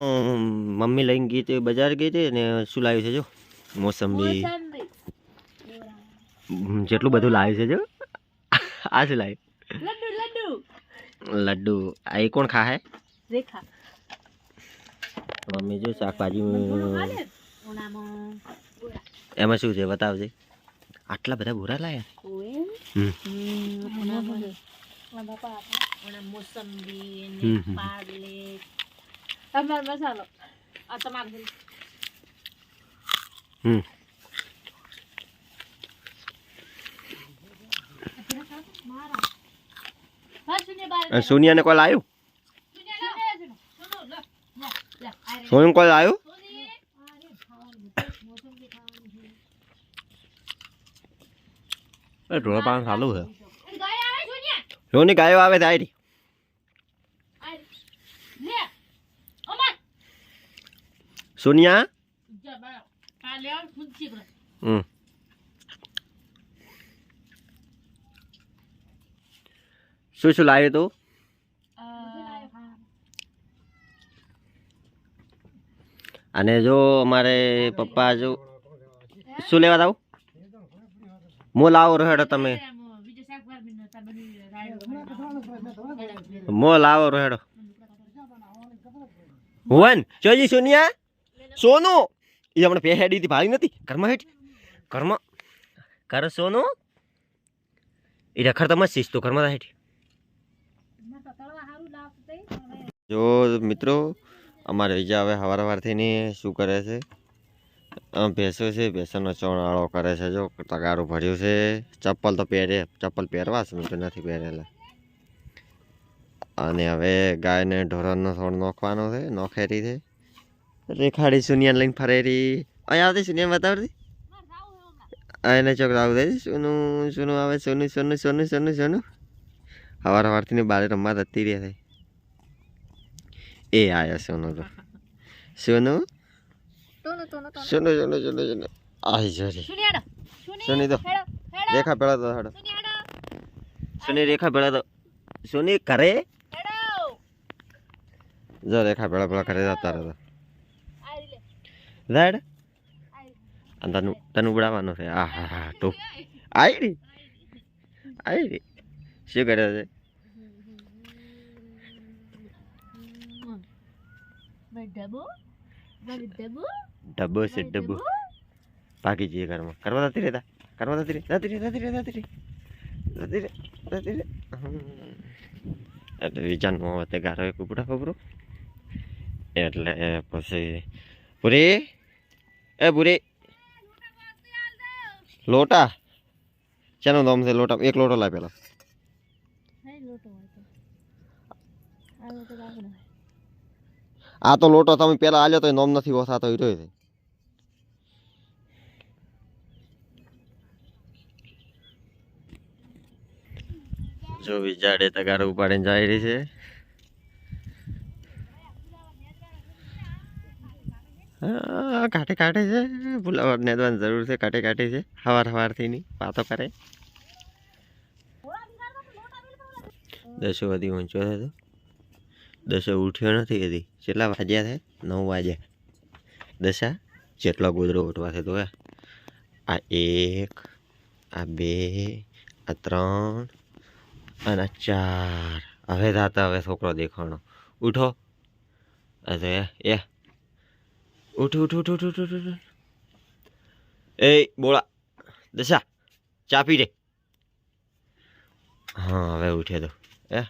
Mummy લઈને ગઈ હતી બજાર ગઈ હતી ને શું લાવ્યું છે જો? મોસંબી. જેટલું બધું લાવ્યું છે જો. આ શું લાવ્યું? લડ્ડુ લડ્ડુ. લડ્ડુ. આ એ કોણ ખાહે? મમ્મી જો શાકભાજી એમાં શું છે બતાવજે. આટલા બધા ભૂરા લાયા હમ. મોસંબી તમાર મસાલો. આ તમાર હમ. સોનિયાને કોઈ લાવ્યું સોનું કોઈ લાવ્યું એ ઢોળા પાન ચાલુ છે. સોની ગાયો આવે છે આયરી સોનિયા? હમ. શું શું લાવ્યું તું? અને જો અમારે પપ્પા જો શું લેવા તાવ મો લાવો રહેડો તમે. મો લાવો રહેડો. હુવન ચોજી સોનિયા? સોનું, એ હમણાં પે હેડી હતી ભાળી નથી, ઘરમાં હેઠ. ઘરમાં કર સોનું, એ રખડ તમે શીશ તો ઘરમાં હેઠ. જો મિત્રો, અમારે બીજા હવે સવાર સવારથી ને શું કરે છે? ભેંસો છે, ભેંસોનો ચોણાળો કરે છે, જો તગારું ભર્યું છે. ચપ્પલ તો પહેરે, ચપ્પલ પહેરવા છે મિત્રો નથી પહેરેલા. અને હવે ગાયને ઢોરણનો થોડો નોખવાનો છે, નોખેરી છે. રેખાડી સુનિયાન લઈને ફરેરી. અહીંયા આવતી સુનિયાન બતાવતી એને ચોકડા આવું દે. સોનું સોનું આવે સોનું સોનું સોનું સોનું સોનું. હવાર હવારથી બારે રમવા જતી રહી છે. એ આયા સોનું તો. સોનું? સોનું સોનું સોનું. સોનું આવી જરી સોની. તો. રેખા પેલા તો હાડો. સોની રેખા પેલા તો સોની કરે જો રેખા પેલા પેલા કરે જતા રહે અને તને તને ઉડાવવાનો છે. આ, હા હા, તો. આવી રી આવી રી શું કરે છે? ડબ્બો છે, ડબ્બો. ભાગી જઈએ ઘરમાં. કરવા જતી રહેતા. કરવા જતી રહે જતી રહે જતી રહે જતી રહે. જતી રહે જતી રહે. હમ. એટલે વિચારનું હવે ગારો એક ઉપડા ખબરો એટલે પછી, પૂરી? એ ભૂરી. લોટા? શેનો નામ છે લોટા? એક લોટો લાવ પેલો. આ તો લોટો તમે પેલા આલ્યો તો નોમ નથી ઓછાતો હીરો છે. જો વિચારે તગાર ઉપાડીને જાય રહી છે. કાંઠે કાંઠે છે. ફુલાવર નેદવાની જરૂર છે, કાંઠે કાંઠે છે. હવાર હવારથી ની વાતો કરે. દસો વધી ઊંચો તો? દસો ઉઠ્યો નથી હજી. કેટલા વાગ્યા છે નવ વાગ્યા. દશા જેટલો ગોદરો ઉઠવા છે તો હે આ એક, આ બે, આ ત્રણ અને ચાર. હવે દાતા હવે છોકરો દેખાણો. ઉઠો. અરે એ ઉઠ ઉઠ ઉઠ ઉઠ ઉઠ ઉઠ. એ બોળા, દશા, ચા પી રે હા, હવે ઉઠે તો. એ